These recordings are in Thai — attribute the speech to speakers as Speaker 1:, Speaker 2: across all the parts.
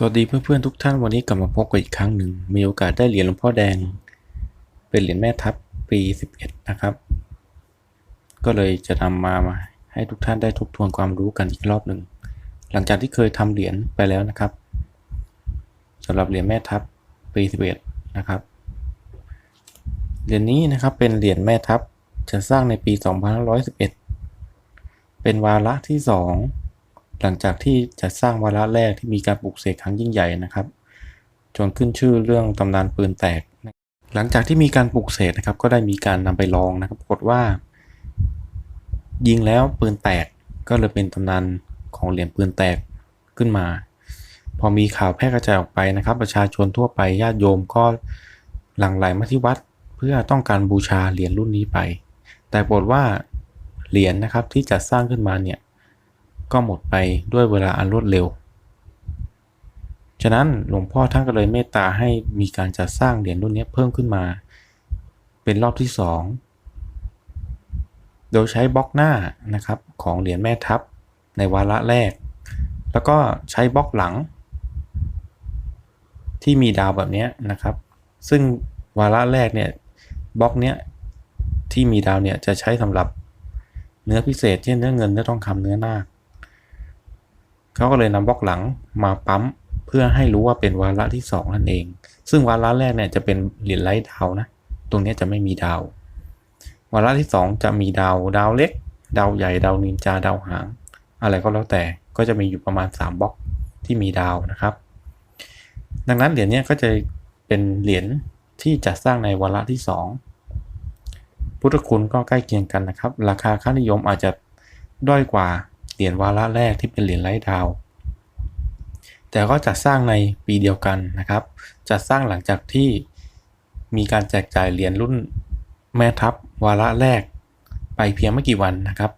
Speaker 1: สวัสดีเพื่อนๆทุกท่านวันนี้กลับมาพบกันอีกครั้งหนึ่ง มีโอกาสได้เหรียญหลวงพ่อแดง เป็นเหรียญแม่ทัพปี 11 นะครับ ก็เลยจะนำมามา ให้ทุกท่านได้ทบทวนความรู้กันอีกรอบหนึ่ง หลังจากที่เคยทำเหรียญไปแล้วนะครับสำหรับเหรียญแม่ทัพปี 11 นะครับเหรียญนี้นะครับเป็นเหรียญแม่ทัพจะสร้างในปี 2511 เป็นวาระที่ 2 หลังจากที่จะสร้างวาระแรกที่มีการปลุกเสกครั้งยิ่งใหญ่นะครับ จนขึ้นชื่อเรื่องตำนานปืนแตก หลังจากที่มีการปลุกเสกนะครับ ก็ได้มีการนำไปลองนะครับ ปรากฏว่า ยิงแล้วปืนแตกก็เลยเป็นตำนานของเหรียญปืนแตกขึ้นมา พอมีข่าวแพร่กระจายออกไปนะครับ ประชาชนทั่วไปญาติโยมก็หลั่งไหลมาที่วัด เพื่อต้องการบูชาเหรียญรุ่นนี้ไป แต่ปรากฏว่าเหรียญนะครับที่จัดสร้างขึ้นมาเนี่ย ก็หมดไปด้วยเวลาอันรวดเร็ว ฉะนั้นหลวงพ่อท่านก็เลยเมตตาให้มีการจัดสร้างเหรียญรุ่นนี้เพิ่มขึ้นมา เป็นรอบที่ 2 โดยใช้บล็อกหน้านะครับของเหรียญแม่ทัพในวาระแรก แล้วก็ใช้บล็อกหลัง ที่มีดาวแบบนี้นะครับ ซึ่งวาระแรกเนี่ยบล็อกเนี้ยที่มีดาวเนี่ยจะใช้สำหรับเนื้อพิเศษเช่นเนื้อเงินเนื้อทองคำเนื้อนาค เขาก็เลยนำบล็อกหลังมาปั๊มเพื่อให้รู้ว่าเป็นวาระที่ 2 นั่นเอง ซึ่งวาระแรกเนี่ยจะเป็นเหรียญไร้ดาวนะ ตรงนี้จะไม่มีดาว วาระที่ 2 จะมีดาว ดาวเล็ก ดาวใหญ่ ดาวนินจา ดาวหาง อะไรก็แล้วแต่ ก็จะมีอยู่ประมาณ 3บล็อกที่มีดาวนะครับ ดังนั้นเหรียญนี้ก็จะเป็นเหรียญที่จัดสร้างในวาระที่ 2 พุทธคุณก็ใกล้เคียงกันนะครับ ราคาค่านิยมอาจจะด้อยกว่า เหรียญวาระแรกที่เป็นเหรียญไร้ดาว แต่ก็จัดสร้างในปีเดียวกันนะครับ จัดสร้างหลังจากที่มีการแจกจ่ายเหรียญรุ่นแม่ทัพวาระแรกไปเพียงไม่กี่วันนะครับ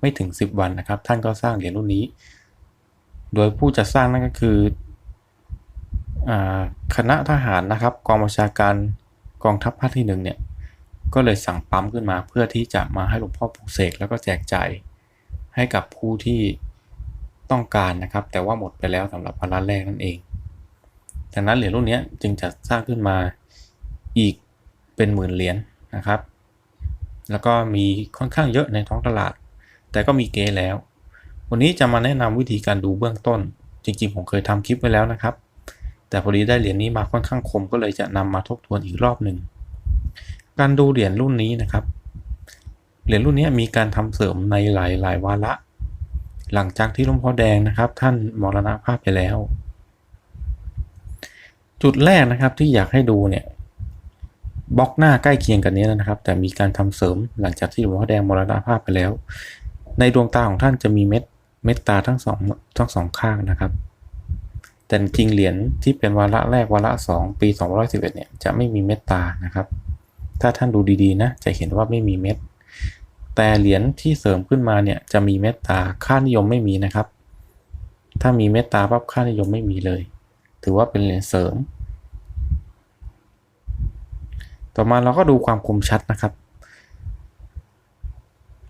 Speaker 1: ไม่ถึง 10 วันนะครับ ท่านก็สร้างเหรียญรุ่นนี้ โดยผู้จัดสร้างนั่นก็คืออคณะทหารนะครับกองบัญชาการกองทัพภาคที่หนึ่งเนี่ยก็เลยสั่งปั๊มขึ้นมาเพื่อที่จะมาให้หลวงพ่อปลุกเสกแล้วก็แจกจ่าย ให้กับผู้ที่ต้องการนะครับ แต่ว่าหมดไปแล้วสำหรับพาระแรกนั่นเองดังนั้นเหรียญรุ่นนี้จึงจะสร้างขึ้นมาอีกเป็นหมื่นเหรียญนะครับ แล้วก็มีค่อนข้างเยอะในท้องตลาด แต่ก็มีเก๊แล้ว วันนี้จะมาแนะนำวิธีการดูเบื้องต้น จริงๆ ผมเคยทำคลิปไว้แล้วนะครับ แต่พอดีได้เหรียญนี้มาค่อนข้างคมก็เลยจะนำมาทบทวนอีกรอบหนึ่ง การดูเหรียญรุ่นนี้นะครับ เหรียญรุ่นนี้มีการทำเสริมในหลายหลายวาระ หลังจากที่หลวงพ่อแดงนะครับ ท่านมรณภาพไปแล้ว จุดแรกนะครับที่อยากให้ดูเนี่ยบล็อกหน้าใกล้เคียงกันนี้นะครับ แต่มีการทำเสริมหลังจากที่หลวงพ่อแดงมรณภาพไปแล้ว ในดวงตาของท่านจะมีเม็ดเม็ดตาทั้งสองทั้งสองข้างนะครับ แต่จริงเหรียญที่เป็นวาระแรกวาระสองปี 211เนี่ยจะไม่มีเม็ดตานะครับ ถ้าท่านดูดีๆนะจะเห็นว่าไม่มีเม็ด แต่เหรียญที่เสริมขึ้นมาเนี่ยจะมีเม็ดตาค่านิยมไม่มีนะครับ ถ้ามีเม็ดตาปั๊บค่านิยมไม่มีเลย ถือว่าเป็นเหรียญเสริม ต่อมาเราก็ดูความคมชัดนะครับ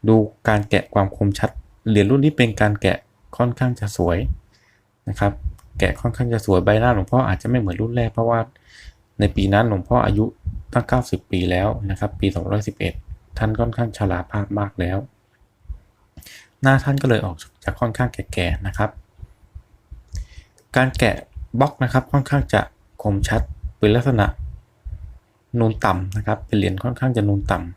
Speaker 1: ดูการแกะความคมชัด เหรียญรุ่นนี้เป็นการแกะค่อนข้างจะสวยนะครับ แกะค่อนข้างจะสวยใบหน้าหลวงพ่ออาจจะไม่เหมือนรุ่นแรกเพราะว่าในปีนั้นหลวงพ่ออายุตั้ง 90 ปีแล้วนะครับ ปี 211 ท่านค่อนข้างชราภาพมากแล้ว หน้าท่านก็เลยออกจากค่อนข้างแก่ๆนะครับ การแกะบล็อกนะครับค่อนข้างจะคมชัดเป็นลักษณะนูนต่ำนะครับ เป็นเหรียญค่อนข้างจะนูนต่ำ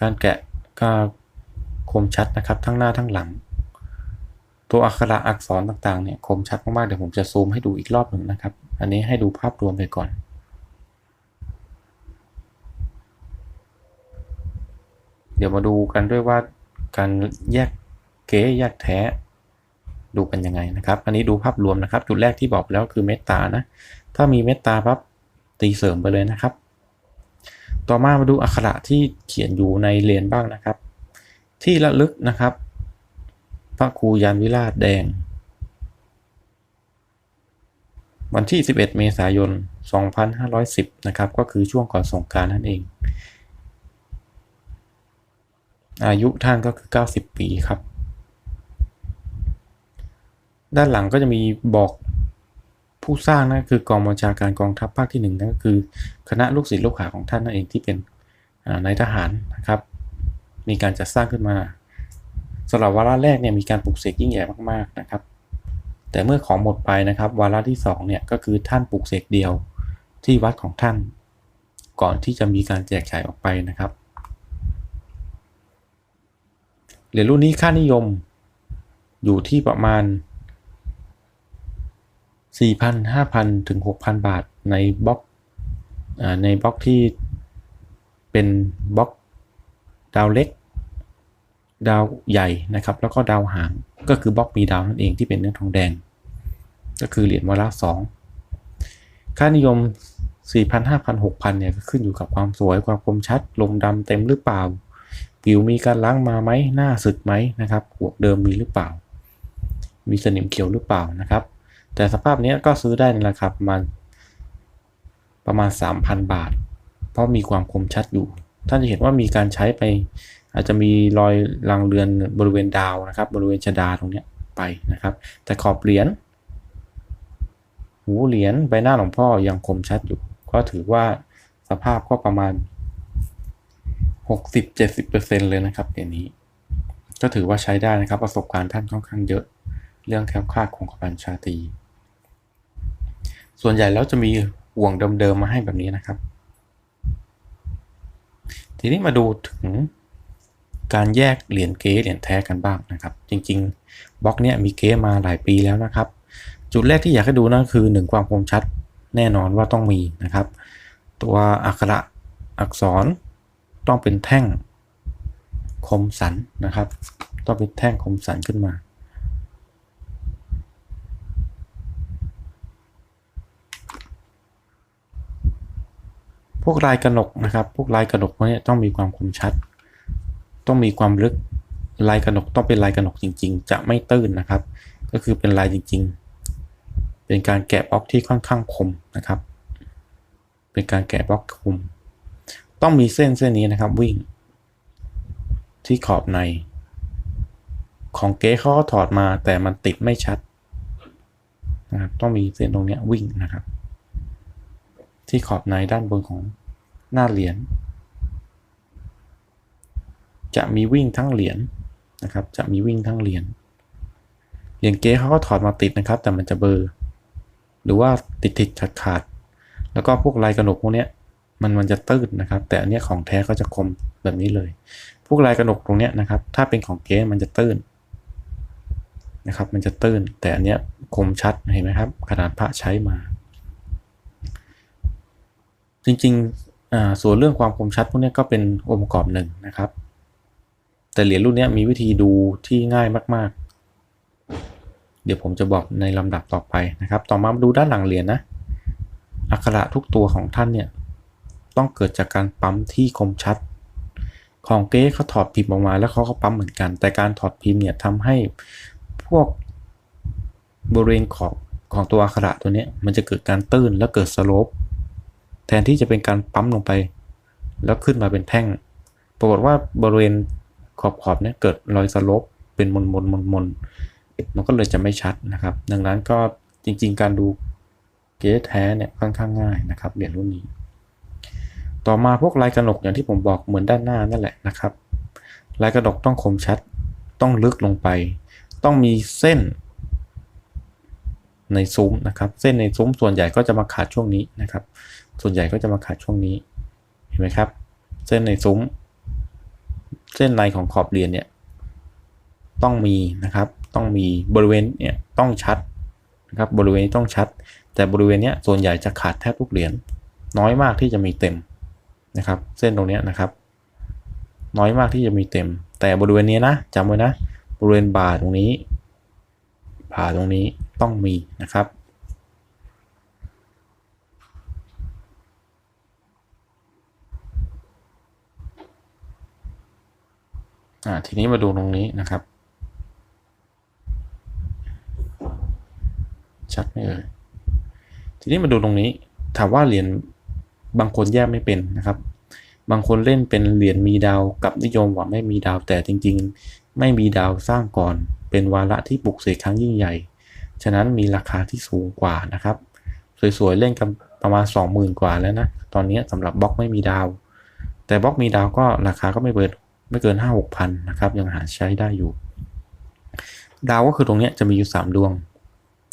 Speaker 1: การแกะก็คมชัดนะครับทั้งหน้าทั้งหลัง ตัวอักขระอักษรต่างๆเนี่ยคมชัดมากๆเดี๋ยวผมจะซูมให้ดูอีกรอบหนึ่งนะครับ อันนี้ให้ดูภาพรวมไปก่อน เดี๋ยวมาดูกันด้วยว่าการแยกเก๋แยกแท้ดูกันยังไงนะครับ อันนี้ดูภาพรวมนะครับ จุดแรกที่บอกแล้วคือเมตตานะ ถ้ามีเมตตาปั๊บตีเสริมไปเลยนะครับ ต่อมามาดูอักขระที่เขียนอยู่ในเหรียญบ้างนะครับ ที่ระลึกนะครับ พระครูยานวิราชแดง วันที่ 11 เมษายน 2510 นะครับ ก็คือช่วงก่อนสงการนั่นเอง อายุท่านก็คือ 90 ปีครับ ด้านหลังก็จะมีบอกผู้สร้างนั่นคือกองบัญชาการกองทัพภาคที่หนึ่งนั่นก็คือ คณะลูกศิษย์ลูกหาของท่านนั่นเองที่เป็นนายทหารนะครับ มีการจัดสร้างขึ้นมาสำหรับวาระแรกเนี่ยมีการปลูกเสกยิ่งใหญ่มากๆนะครับ แต่เมื่อของหมดไปนะครับวาระที่2เนี่ยก็คือท่านปลูกเสกเดียวที่วัดของท่าน ก่อนที่จะมีการแจกจ่ายออกไปนะครับ เหรียญรุ่นนี้ค่านิยมอยู่ที่ประมาณ 4,000 5,000 ถึง 6,000 บาทในบล็อกในบล็อกที่เป็นบล็อกดาวเล็ก ดาวใหญ่นะครับ แล้วก็ดาวหางก็คือบล็อกมีดาวนั่นเองที่เป็นเนื้อทองแดง ก็คือเหรียญวาระสองค่านิยม 4,000 5,000 6,000เนี่ยก็ขึ้นอยู่กับความสวยความคมชัด ลมดำเต็มหรือเปล่า ผิวมีการล้างมาไหมหน้าสึกไหมนะครับหัวเดิมมีหรือเปล่า มีสนิมเขียวหรือเปล่านะครับ แต่สภาพนี้ก็ซื้อได้ในราคาประมาณประมาณ 3,000 บาท เพราะมีความคมชัดอยู่ ท่านจะเห็นว่ามีการใช้ไป อาจจะมีรอยรางเรือนบริเวณดาวนะครับ บริเวณชดาตรงนี้ไปนะครับ แต่ขอบเหรียญหูเหรียญใบหน้าหลวงพ่อยังคมชัดอยู่ ก็ถือว่าสภาพก็ประมาณ 60-70%เลยนะครับเหรียญนี้ ก็ถือว่าใช้ได้นะครับ ประสบการณ์ท่านค่อนข้างเยอะ เรื่องแคล้วคลาดของขบัญชาตี ส่วนใหญ่แล้วจะมีห่วงเดิมๆมาให้แบบนี้นะครับ ทีนี้มาดูถึงการแยกเหรียญเก๊เหรียญแท้กันบ้างนะครับ จริงๆบล็อกเนี้ยมีเก๊มาหลายปีแล้วนะครับ จุดแรกที่อยากให้ดูนั่นคือหนึ่งความคมชัดแน่นอนว่าต้องมีนะครับ ตัวอักระอักษร ต้องเป็นแท่งคมสันนะครับ ต้องเป็นแท่งคมสันขึ้นมา พวกลายกระหนกนะครับ พวกลายกระหนกพวกนี้ต้องมีความคมชัด ต้องมีความลึกลายกระหนกต้องเป็นลายกระหนกจริง ๆ จะไม่ตื้นนะครับ ก็คือเป็นลายจริง ๆ เป็นการแกะบล็อกที่ค่อนข้างคมนะครับ เป็นการแกะบล็อกคม ต้องมีเส้นเส้นนี้นะครับวิ่ง ที่ขอบใน ของเก๊เขาถอดมาแต่มันติดไม่ชัดนะครับต้องมีเส้นตรงนี้วิ่งนะครับ ที่ขอบในด้านบนของหน้าเหรียญจะมีวิ่งทั้งเหรียญนะครับ จะมีวิ่งทั้งเหรียญเหรียญเก๊เขาก็ถอดมาติดนะครับ แต่มันจะเบอร์ หรือว่าติดติดขาดขาดแล้วก็พวกลายกระหนกพวกนี้ มันมันจะตื้นนะครับ แต่อันนี้ของแท้ก็จะคมแบบนี้เลย พวกลายกระหนกตรงเนี้ยนะครับ ถ้าเป็นของเก๊มันจะตื้นนะครับ มันจะตื้น แต่อันเนี้ยคมชัดเห็นไหมครับ ขนาดพระใช้มา จริงๆส่วนเรื่องความคมชัดพวกนี้ก็เป็นองค์ประกอบหนึ่งนะครับ แต่เหรียญรุ่นนี้มีวิธีดูที่ง่ายมากๆ เดี๋ยวผมจะบอกในลำดับต่อไปนะครับ ต่อมาดูด้านหลังเหรียญนะอักขระทุกตัวของท่านเนี่ย ต้องเกิดจากการปั๊มที่คมชัด ของเก๊เขาถอดพิมพ์ออกมาแล้วเขาก็ปั๊มเหมือนกัน แต่การถอดพิมพ์เนี่ยทำให้พวกบริเวณขอบของตัวอักขระตัวนี้มันจะเกิดการตื้นแล้วเกิดสโลปแทนที่จะเป็นการปั๊มลงไป แล้วขึ้นมาเป็นแท่ง ปรากฏว่าบริเวณขอบขอบเนี่ยเกิดรอยสโลปเป็นมนมนมนมนมันก็เลยจะไม่ชัดนะครับ ดังนั้นก็จริง ๆ การดูเก๊แท้เนี่ยค่อนข้างง่ายนะครับเหรียญรุ่นนี้ ต่อมาพวกลายกระหนกอย่างที่ผมบอกเหมือนด้านหน้านั่นแหละนะครับ ลายกระหนกต้องคมชัด ต้องลึกลงไป ต้องมีเส้น ในซุ้มนะครับ เส้นในซุ้มส่วนใหญ่ก็จะมาขาดช่วงนี้นะครับ ส่วนใหญ่ก็จะมาขาดช่วงนี้ เห็นไหมครับ เส้นในซุ้ม เส้นในของขอบเหรียญเนี่ย ต้องมีนะครับ ต้องมีบริเวณเนี่ยต้องชัดนะครับ บริเวณนี้ต้องชัด แต่บริเวณนี้ส่วนใหญ่จะขาดแทบทุกเหรียญ น้อยมากที่จะมีเต็ม นะครับ เส้นตรงนี้นะครับ น้อยมากที่จะมีเต็ม แต่บริเวณนี้นะจำไว้นะ บริเวณบ่าตรงนี้บ่าตรงนี้ต้องมีนะครับอ่าทีนี้มาดูตรงนี้นะครับ ชัดไหมเอ่ยทีนี้มาดูตรงนี้ ถามว่าเหรียญ บางคนแยกไม่เป็นนะครับ บางคนเล่นเป็นเหรียญมีดาวกับนิยมว่าไม่มีดาวแต่จริง ๆ ไม่มีดาวสร้างก่อน เป็นวาระที่ปลุกเสกครั้งยิ่งใหญ่ ฉะนั้นมีราคาที่สูงกว่านะครับ สวยๆเล่นกันประมาณ 20,000 กว่าแล้วนะ ตอนนี้สำหรับบล็อกไม่มีดาว แต่บล็อกมีดาวก็ราคาก็ไม่เกินไม่เกิน 5 6พันนะครับ ยังหาใช้ได้อยู่ ดาวก็คือตรงนี้จะมีอยู่ 3 ดวง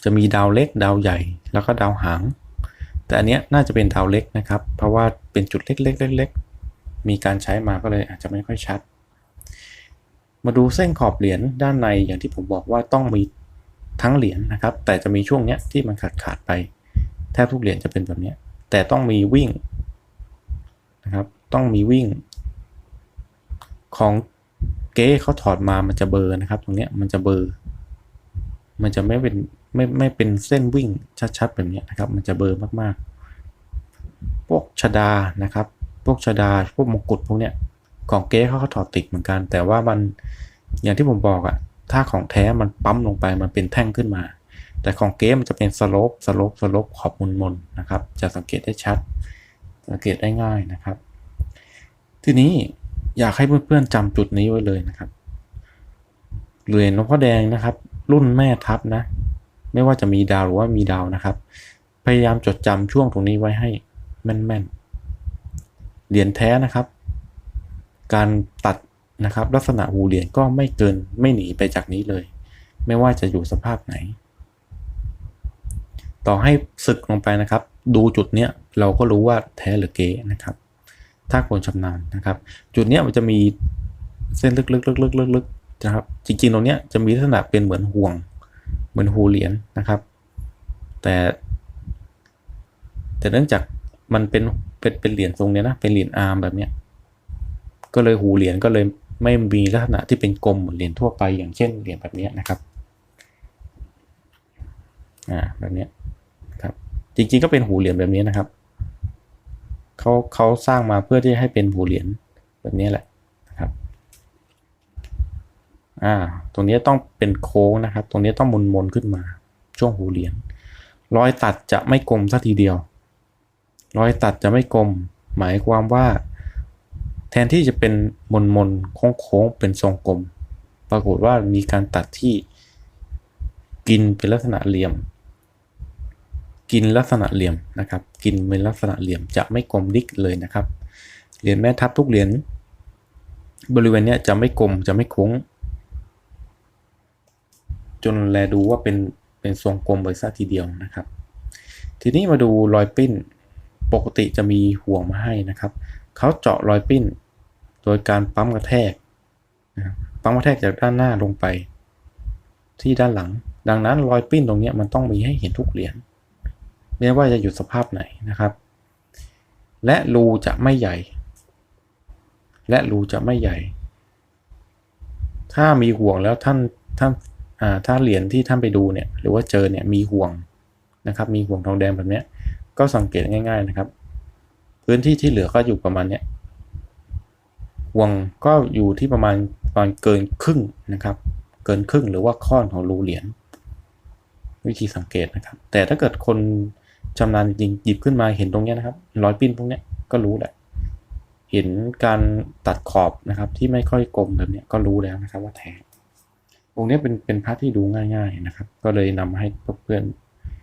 Speaker 1: จะมีดาวเล็กดาวใหญ่ แล้วก็ดาวหาง แต่อันเนี้ยน่าจะเป็นดาวเล็กนะครับ เพราะว่าเป็นจุดเล็กๆเล็กๆมีการใช้มาก็เลยอาจจะไม่ค่อยชัด มาดูเส้นขอบเหรียญด้านในอย่างที่ผมบอกว่าต้องมีทั้งเหรียญนะครับ แต่จะมีช่วงเนี้ยที่มันขาดขาดไป แทบทุกเหรียญจะเป็นแบบนี้แต่ต้องมีวิ่งนะครับ ต้องมีวิ่ง ของเก๊เขาถอดมามันจะเบอร์นะครับ ตรงเนี้ยมันจะเบอร์ มันจะไม่เป็น ไม่ไม่เป็นเส้นวิ่งชัดๆแบบนี้นะครับ มันจะเบลอร์มากๆ พวกชดานะครับ พวกชดา พวกมงกุฎพวกเนี้ยของเก๊เขาเขาถอดติดเหมือนกัน แต่ว่ามันอย่างที่ผมบอกอะถ้าของแท้มันปั๊มลงไปมันเป็นแท่งขึ้นมา แต่ของเก๊มันจะเป็นสโลปสโลปสโลปขอบมนมนนะครับ จะสังเกตได้ชัด สังเกตได้ง่ายนะครับ ทีนี้อยากให้เพื่อนๆจำจุดนี้ไว้เลยนะครับเหรียญหลวงพ่อแดงนะครับ รุ่นแม่ทัพนะ ไม่ว่าจะมีดาวหรือว่ามีดาวนะครับ พยายามจดจำช่วงตรงนี้ไว้ให้แม่นๆ เหรียญแท้นะครับ การตัดนะครับลักษณะหูเหรียญก็ไม่เกินไม่หนีไปจากนี้เลย ไม่ว่าจะอยู่สภาพไหน ต่อให้ศึกลงไปนะครับ ดูจุดเนี้ยเราก็รู้ว่าแท้หรือเก๊นะครับ ถ้าคนชำนาญนะครับ จุดเนี้ยมันจะมีเส้นลึกๆๆๆๆนะครับ จริงๆตรงเนี้ยจะมีลักษณะเป็นเหมือนห่วง เหมือนหูเหรียญนะครับ แต่ แต่เนื่องจากมันเป็นเป็นเป็นเหรียญทรงเนี้ยนะเป็นเหรียญอาร์มแบบเนี้ยก็เลยหูเหรียญก็เลยไม่มีลักษณะที่เป็นกลมเหมือนเหรียญทั่วไปอย่างเช่นเหรียญแบบเนี้ยนะครับอ่าแบบเนี้ยครับจริงๆก็เป็นหูเหรียญแบบนี้นะครับเขาเขาสร้างมาเพื่อที่ให้เป็นหูเหรียญแบบนี้แหละ อ่า ตรงนี้ต้องเป็นโค้งนะครับ ตรงนี้ต้องมนมนๆขึ้นมา ช่วงหูเหรียญ รอยตัดจะไม่กลมสักทีเดียว รอยตัดจะไม่กลม หมายความว่า แทนที่จะเป็นมนมนโค้งโค้งๆเป็นทรงกลม ปรากฏว่ามีการตัดที่ กินเป็นลักษณะเหลี่ยม กินลักษณะเหลี่ยมนะครับ กินเป็นลักษณะเหลี่ยมจะไม่กลมดิกเลยนะครับ เหรียญแม่ทับทุกเหรียญบริเวณเนี้ยจะไม่กลมจะไม่โค้ง จนแลดูว่าเป็นเป็นทรงกลมไปซะทีเดียวนะครับ ทีนี้มาดูรอยปิ้น ปกติจะมีห่วงมาให้นะครับเขาเจาะรอยปิ้น โดยการปั๊มกระแทกปั๊มกระแทกจากด้านหน้าลงไป ที่ด้านหลัง ดังนั้นรอยปิ้นตรงเนี้ยมันต้องมีให้เห็นทุกเหรียญไม่ว่าจะอยู่สภาพไหนนะครับ และรูจะไม่ใหญ่ และรูจะไม่ใหญ่ ถ้ามีห่วงแล้วท่านท่าน ถ้าเหรียญที่ท่านไปดูเนี่ยหรือว่าเจอเนี่ยมีห่วงนะครับมีห่วงทองแดงแบบเนี้ยก็สังเกตง่าย ๆนะครับ พื้นที่ที่เหลือก็อยู่ประมาณเนี้ยห่วงก็อยู่ที่ประมาณประมาณเกินครึ่งนะครับ เกินครึ่งหรือว่าค่อนของรูเหรียญวิธีสังเกตนะครับ แต่ถ้าเกิดคนชำนาญจริงหยิบขึ้นมาเห็นตรงเนี้ยนะครับรอยปิ้นพวกเนี้ยก็รู้แหละ เห็นการตัดขอบนะครับที่ไม่ค่อยกลมแบบเนี้ยก็รู้แล้วนะครับว่าแท้ องค์นี้เป็นเป็นพระที่ดูง่าย ๆนะครับ ก็เลยนำมาให้เพื่อน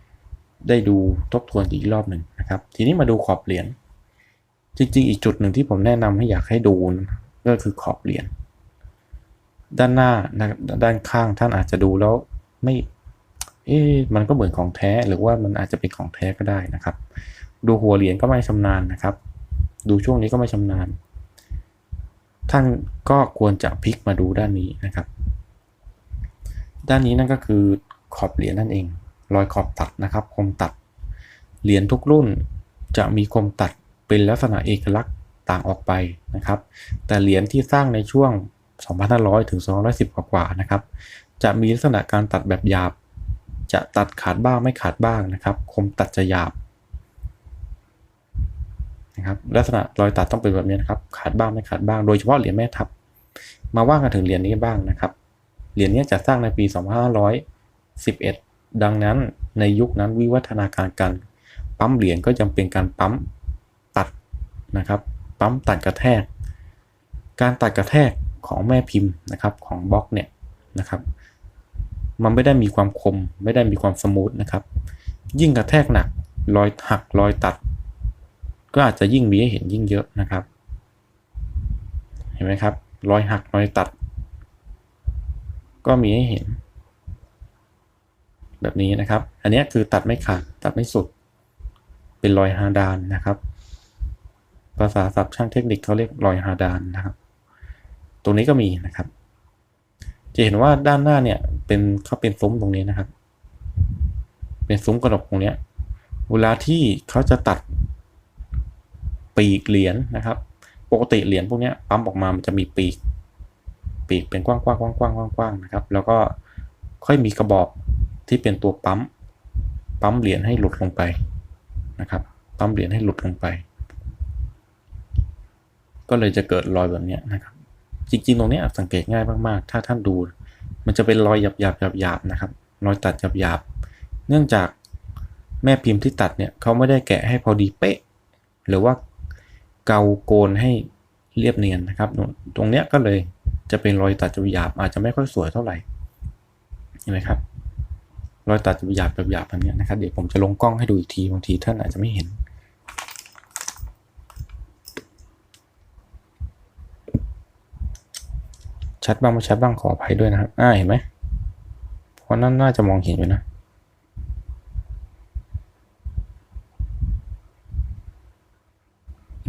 Speaker 1: ๆได้ดูทบทวนอีกรอบหนึ่งนะครับ ทีนี้มาดูขอบเหรียญจริงๆ อีกจุดหนึ่งที่ผมแนะนำให้อยากให้ดูก็คือขอบเหรียญด้านหน้านะด้านข้างท่านอาจจะดูแล้วไม่ เอ๊ะมันก็เหมือนของแท้หรือว่ามันอาจจะเป็นของแท้ก็ได้นะครับ ดูหัวเหรียญก็ไม่ชำนาญนะครับ ดูช่วงนี้ก็ไม่ชำนาญ ท่านก็ควรจะพลิกมาดูด้านนี้นะครับ ด้านนี้นั่นก็คือขอบเหรียญนั่นเอง รอยขอบตัดนะครับคมตัด เหรียญทุกรุ่นจะมีคมตัดเป็นลักษณะเอกลักษณ์ต่างออกไปนะครับ แต่เหรียญที่สร้างในช่วง 2,500 ถึง 210 กว่าๆนะครับ จะมีลักษณะการตัดแบบหยาบ จะตัดขาดบ้างไม่ขาดบ้างนะครับ คมตัดจะหยาบนะครับ ลักษณะรอยตัดต้องเป็นแบบนี้นะครับ ขาดบ้างไม่ขาดบ้าง โดยเฉพาะเหรียญแม่ทับ มาว่ากันถึงเหรียญนี้บ้างนะครับ เหรียญนี้จะสร้างในปี 2511 ดังนั้นในยุคนั้นวิวัฒนาการการปั๊มเหรียญก็จำเป็นการปั๊มตัดนะครับ ปั๊มตัดกระแทก การตัดกระแทกของแม่พิมพ์นะครับของบล็อกเนี่ยนะครับ มันไม่ได้มีความคมไม่ได้มีความสมูทนะครับ ยิ่งกระแทกหนักรอยหักรอยตัด ก็อาจจะยิ่งมีให้เห็นยิ่งเยอะนะครับ เห็นไหมครับรอยหักรอยตัด ก็มีให้เห็น แบบนี้นะครับ อันนี้คือตัดไม่ขาดตัดไม่สุด เป็นรอยฮาดานนะครับ ภาษาศัพท์ช่างเทคนิคเขาเรียกรอยฮาดานนะครับ ตรงนี้ก็มีนะครับ จะเห็นว่าด้านหน้าเนี่ยเป็นเขาเป็นซุ้มตรงนี้นะครับ เป็นซุ้มกระดกตรงเนี้ยเวลาที่เขาจะตัดปีกเหรียญนะครับ ปกติเหรียญพวกเนี้ยปั๊มออกมามันจะมีปีก ปีกเป็นกว้างๆกว้างๆกว้างๆนะครับ แล้วก็ค่อยมีกระบอกที่เป็นตัวปั๊ม ปั๊มเหรียญให้หลุดลงไปนะครับ ปั๊มเหรียญให้หลุดลงไป ก็เลยจะเกิดรอยแบบนี้นะครับ จริงๆ ตรงนี้สังเกตง่ายมากๆ ถ้าท่านดู มันจะเป็นรอยหยาบหยาบหยาบหยาบๆนะครับ รอยตัดหยาบหยาบๆเนื่องจากแม่พิมพ์ที่ตัดเนี่ยเขาไม่ได้แกะให้พอดีเป๊ะ หรือว่าเกาโกนให้เรียบเนียนนะครับ ตรงเนี้ยก็เลย จะเป็นรอยตัดหยาบอาจจะไม่ค่อยสวยเท่าไหร่เห็นไหมครับ รอยตัดหยาบๆหยาบแบบนี้นะครับ เดี๋ยวผมจะลงกล้องให้ดูอีกทีบางทีท่านอาจจะไม่เห็นชัดบ้างไม่ชัดบ้างขออภัยด้วยนะครับ อ่า เห็นไหมเพราะนั่นน่าจะมองเห็นอยู่นะ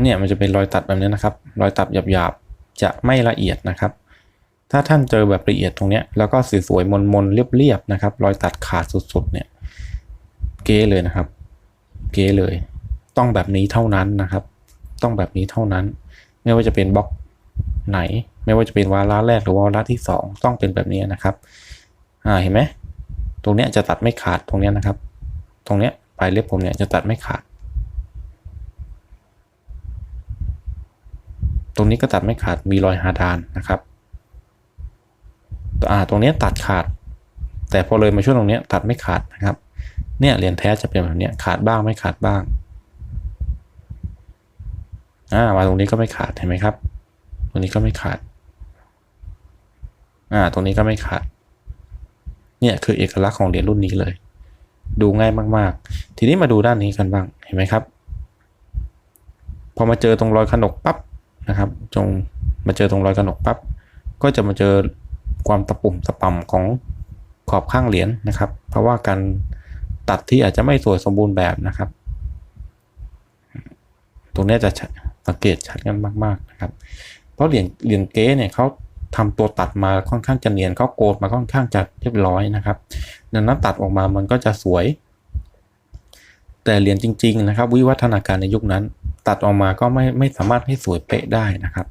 Speaker 1: เนี่ยมันจะเป็นรอยตัดแบบนี้นะครับ รอยตัดหยาบๆ จะไม่ละเอียดนะครับ ถ้าท่านเจอแบบละเอียดตรงเนี้ยแล้วก็สวยๆมนๆเรียบๆนะครับ รอยตัดขาดสุดๆเนี่ยเก๋เลยนะครับ เก๋เลย ต้องแบบนี้เท่านั้นนะครับ ต้องแบบนี้เท่านั้น ไม่ว่าจะเป็นบล็อกไหน ไม่ว่าจะเป็นวาระแรกหรือวาระที่สองต้องเป็นแบบนี้นะครับอ่าเห็นไหมตรงเนี้ยจะตัดไม่ขาดตรงเนี้ยนะครับ ตรงเนี้ยปลายเล็บผมเนี่ยจะตัดไม่ขาด ตรงนี้ก็ตัดไม่ขาดมีรอยฮาดานนะครับ อ่าตรงเนี้ยตัดขาด แต่พอเลยมาช่วงตรงเนี้ยตัดไม่ขาดนะครับเนี่ยเหรียญแท้จะเป็นแบบเนี้ยขาดบ้างไม่ขาดบ้างอ่ามาตรงนี้ก็ไม่ขาดเห็นไหมครับ ตรงนี้ก็ไม่ขาดอ่าตรงนี้ก็ไม่ขาด เนี่ยคือเอกลักษณ์ของเหรียญรุ่นนี้เลย ดูง่ายมากๆ ทีนี้มาดูด้านนี้กันบ้างเห็นไหมครับ พอมาเจอตรงรอยขนกปั๊บนะครับจงมาเจอตรงรอยขนกปั๊บก็จะมาเจอ ความตะปุ่มตะป่ำของขอบข้างเหรียญนะครับ เพราะว่าการตัดที่อาจจะไม่สวยสมบูรณ์แบบนะครับ ตรงนี้จะสังเกตชัดกันมากๆนะครับ เพราะเหรียญเหรียญเก๊เนี่ยเขาทำตัวตัดมาค่อนข้างจะเนียนเขาโกดมาค่อนข้างจะเรียบร้อยนะครับดังนั้นตัดออกมามันก็จะสวย แต่เหรียญจริง ๆ นะครับ วิวัฒนาการในยุคนั้น ตัดออกมาก็ไม่ไม่สามารถให้สวยเป๊ะได้นะครับ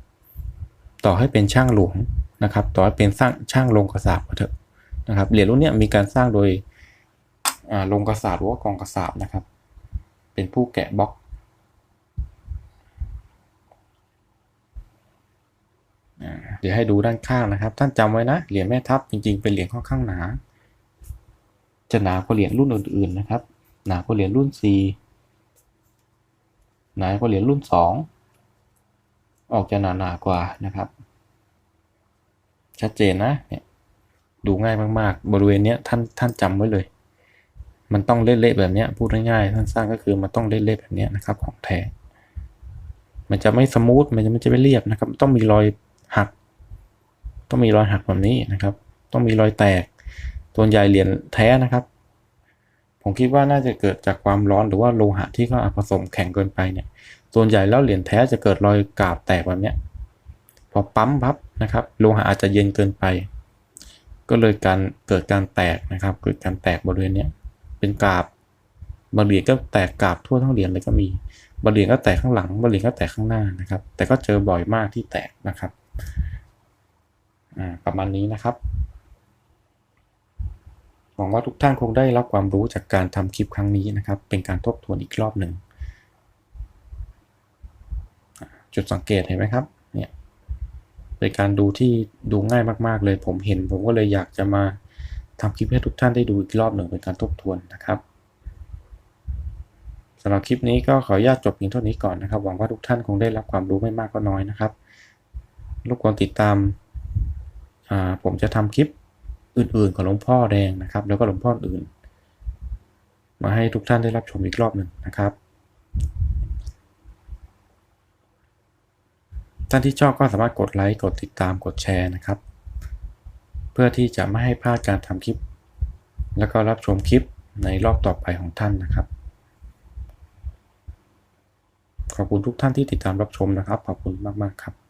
Speaker 1: ต่อให้เป็นช่างหลวง นะครับต่อให้เป็นสร้างช่างลงกระสาบก็เถอะนะครับเหรียญรุ่นนี้มีการสร้างโดยลงกระสาบหรือว่ากองกระสาบนะครับ เป็นผู้แกะบล็อกเดี๋ยวให้ดูด้านข้างนะครับ ท่านจำไว้นะเหรียญแม่ทัพจริงๆเป็นเหรียญค่อนข้างหนา จะหนากว่าเหรียญรุ่นอื่นๆนะครับ หนากว่าเหรียญรุ่น 4 หนากว่าเหรียญรุ่น 2 ออกจะหนาหนากว่านะครับ ชัดเจนนะเนี่ยดูง่ายมากๆ บริเวณเนี้ยท่านท่านจำไว้เลย มันต้องเละๆแบบเนี้ยพูดง่ายๆท่านสร้างก็คือมันต้องเละๆแบบเนี้ยนะครับของแท้มันจะไม่สมูทมันจะไม่จะไม่เรียบนะครับ ต้องมีรอยหัก ต้องมีรอยหักแบบนี้นะครับ ต้องมีรอยแตกตัวใหญ่เหรียญแท้นะครับ ผมคิดว่าน่าจะเกิดจากความร้อนหรือว่าโลหะที่เขาผสมแข็งเกินไปเนี่ยส่วนใหญ่แล้วเหรียญแท้จะเกิดรอยกาบแตกแบบเนี้ย พอปั๊มพับนะครับโลหะอาจจะเย็นเกินไป ก็เลยการเกิดการแตกนะครับ เกิดการแตกบริเวณนี้เป็นกาบบางเหรียญก็แตกกาบทั่วทั้งเหรียญเลยก็มีบางเหรียญก็แตกข้างหลังบางเหรียญก็แตกข้างหน้านะครับ แต่ก็เจอบ่อยมากที่แตกนะครับประมาณนี้นะครับ หวังว่าทุกท่านคงได้รับความรู้จากการทำคลิปครั้งนี้นะครับ เป็นการทบทวนอีกรอบหนึ่ง จุดสังเกตเห็นไหมครับ เป็นการดูที่ดูง่ายมากๆเลย ผมเห็น ผมก็เลยอยากจะมาทำคลิปให้ทุกท่านได้ดูอีกรอบหนึ่งเป็นการทบทวนนะครับสำหรับคลิปนี้ก็ขออนุญาตจบเพียงเท่านี้ก่อนนะครับ หวังว่าทุกท่านคงได้รับความรู้ไม่มากก็น้อยนะครับรบกวนติดตามผมจะทำคลิปอื่นๆของหลวงพ่อแดงนะครับ แล้วก็หลวงพ่ออื่น มาให้ทุกท่านได้รับชมอีกรอบหนึ่งนะครับ ท่านที่ชอบก็สามารถกดไลค์กดติดตามกดแชร์นะครับ เพื่อที่จะไม่ให้พลาดการทำคลิป แล้วก็รับชมคลิปในรอบต่อไปของท่านนะครับ ขอบคุณทุกท่านที่ติดตามรับชมนะครับ ขอบคุณมาก ๆ ครับ